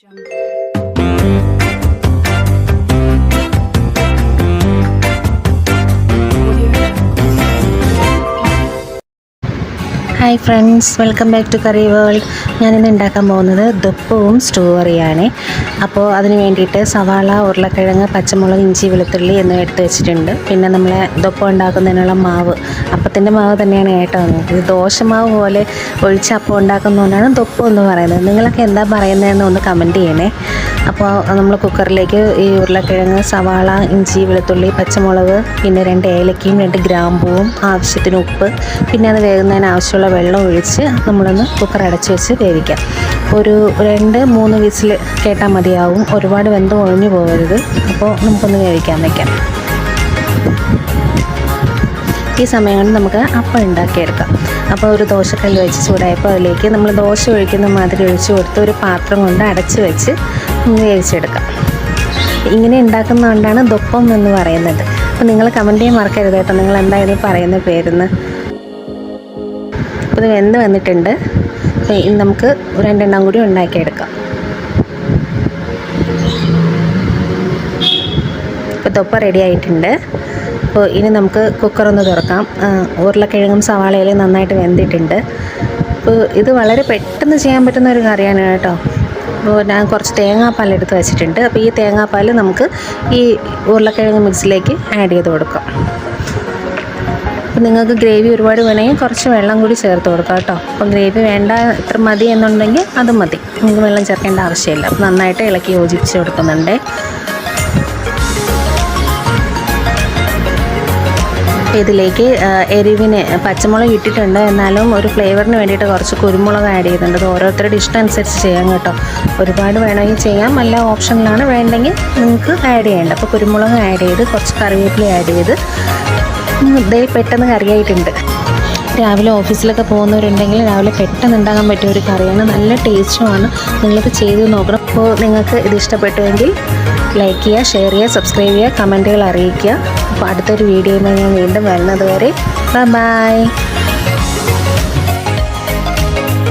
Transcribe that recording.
Jungle. Hi friends welcome back to curry world ഞാനിന്ന് ഉണ്ടാക്കാൻ പോകുന്നത് ദപ്പവും സ്റ്റോറിയാണ് അപ്പോൾ അതിന് വേണ്ടിയിട്ട് സവാള ഉരുളക്കിഴങ്ങ് പച്ചമുളക് ഇഞ്ചി വെളുത്തുള്ളി എന്നിവ എടുത്ത് വെച്ചിട്ടുണ്ട്. പിന്നെ നമ്മൾ ദുപ്പം ഉണ്ടാക്കുന്നതിനുള്ള മാവ്. അപ്പത്തിന്റെ മാവ് തന്നെയാണ് കേട്ടോ. ഇത് ദോശമാവ് പോലെ ഒഴിച്ച് അപ്പം ഉണ്ടാക്കുന്നതുകൊണ്ടാണ് ദുപ്പം എന്ന് പറയുന്നത്. നിങ്ങളൊക്കെ എന്താ പറയുന്നതെന്ന് ഒന്ന് കമന്റ് ചെയ്യണേ. അപ്പോൾ നമ്മൾ കുക്കറിലേക്ക് ഈ ഉരുളക്കിഴങ്ങ് സവാള ഇഞ്ചി വെളുത്തുള്ളി പച്ചമുളക് പിന്നെ രണ്ട് ഏലക്കയും രണ്ട് ഗ്രാമ്പൂവും ആവശ്യത്തിന് ഉപ്പ് പിന്നെ അത് വേകുന്നതിന് ആവശ്യമുള്ള വെള്ളം ഒഴിച്ച് നമ്മളൊന്ന് കുക്കർ അടച്ച് വെച്ച് വേവിക്കാം. ഒരു രണ്ട് മൂന്ന് വിസിൽ കേട്ടാൽ മതിയാവും. ഒരുപാട് വെന്ത് ഒഴിഞ്ഞു പോകരുത്. അപ്പോൾ നമുക്കൊന്ന് വേവിക്കാൻ വയ്ക്കാം ഈ സമയം കൊണ്ട് നമുക്ക് അപ്പം ഉണ്ടാക്കിയെടുക്കാം. അപ്പോൾ ഒരു ദോശക്കല്ല് വെച്ച് ചൂടായപ്പോൾ അതിലേക്ക് നമ്മൾ ദോശ ഒഴിക്കുന്ന മാതിരി ഒഴിച്ച് കൊടുത്ത് ഒരു പാത്രം കൊണ്ട് അടച്ച് വെച്ച് വേവിച്ചെടുക്കാം. ഇങ്ങനെ ഉണ്ടാക്കുന്നതുകൊണ്ടാണ് ദൊപ്പം എന്ന് പറയുന്നത്. അപ്പോൾ നിങ്ങൾ കമന്റ് ചെയ്യാൻ മറക്കരുത് കേട്ടോ. നിങ്ങൾ എന്തായാലും പറയുന്ന പേരെന്ന്. അപ്പോൾ ഇത് വെന്ത് വന്നിട്ടുണ്ട്. ഇനി നമുക്ക് രണ്ടെണ്ണം കൂടി ഉണ്ടാക്കിയെടുക്കാം. ഇപ്പോൾ തൊപ്പ റെഡി ആയിട്ടുണ്ട്. അപ്പോൾ ഇനി നമുക്ക് കുക്കറൊന്ന് തുറക്കാം. ഉരുളക്കിഴങ്ങും സവാളയിലും നന്നായിട്ട് വെന്തിട്ടുണ്ട്. അപ്പോൾ ഇത് വളരെ പെട്ടെന്ന് ചെയ്യാൻ പറ്റുന്ന ഒരു കറിയാണ് കേട്ടോ. അപ്പോൾ ഞാൻ കുറച്ച് തേങ്ങാപ്പാൽ എടുത്ത് വെച്ചിട്ടുണ്ട്. അപ്പോൾ ഈ തേങ്ങാപ്പാൽ നമുക്ക് ഈ ഉരുളക്കിഴങ്ങ് മിക്സിലേക്ക് ആഡ് ചെയ്ത് കൊടുക്കാം. അപ്പോൾ നിങ്ങൾക്ക് ഗ്രേവി ഒരുപാട് വേണമെങ്കിൽ കുറച്ച് വെള്ളം കൂടി ചേർത്ത് കൊടുക്കാം കേട്ടോ. അപ്പോൾ ഗ്രേവി വേണ്ട ഇത്ര മതി എന്നുണ്ടെങ്കിൽ അത് മതി. നിങ്ങൾക്ക് വെള്ളം ചേർക്കേണ്ട ആവശ്യമില്ല. നന്നായിട്ട് ഇളക്കി യോജിപ്പിച്ച് കൊടുക്കുന്നുണ്ട്. ഇതിലേക്ക് എരിവിന് പച്ചമുളക് ഇട്ടിട്ടുണ്ട്. എന്നാലും ഒരു ഫ്ലേവറിന് വേണ്ടിയിട്ട് കുറച്ച് കുരുമുളക് ആഡ് ചെയ്യുന്നുണ്ട്. അത് ഓരോരുത്തരുടെ ഇഷ്ടം അനുസരിച്ച് ചെയ്യാം കേട്ടോ. ഒരുപാട് വേണമെങ്കിൽ ചെയ്യാം. അല്ല ഓപ്ഷനിലാണ് വേണ്ടെങ്കിൽ നിങ്ങൾക്ക് ആഡ് ചെയ്യേണ്ട. അപ്പോൾ കുരുമുളക് ആഡ് ചെയ്ത് കുറച്ച് കറിവേപ്പില ആഡ് ചെയ്ത് ദേ പെട്ടെന്ന് കറിയായിട്ടുണ്ട്. രാവിലെ ഓഫീസിലൊക്കെ പോകുന്നവരുണ്ടെങ്കിൽ രാവിലെ പെട്ടെന്ന് ഉണ്ടാകാൻ പറ്റിയ ഒരു കറിയാണ്. നല്ല ടേസ്റ്റുമാണ് നിങ്ങൾക്ക് ചെയ്ത് നോക്കണം. അപ്പോൾ നിങ്ങൾക്ക് ഇത് ഇഷ്ടപ്പെട്ടുവെങ്കിൽ ലൈക്ക് ചെയ്യുക ഷെയർ ചെയ്യുക സബ്സ്ക്രൈബ് ചെയ്യുക കമന്റുകൾ അറിയിക്കുക. അപ്പോൾ അടുത്തൊരു വീഡിയോയിൽ ഞാൻ വീണ്ടും വരുന്നത് വരെ ബൈ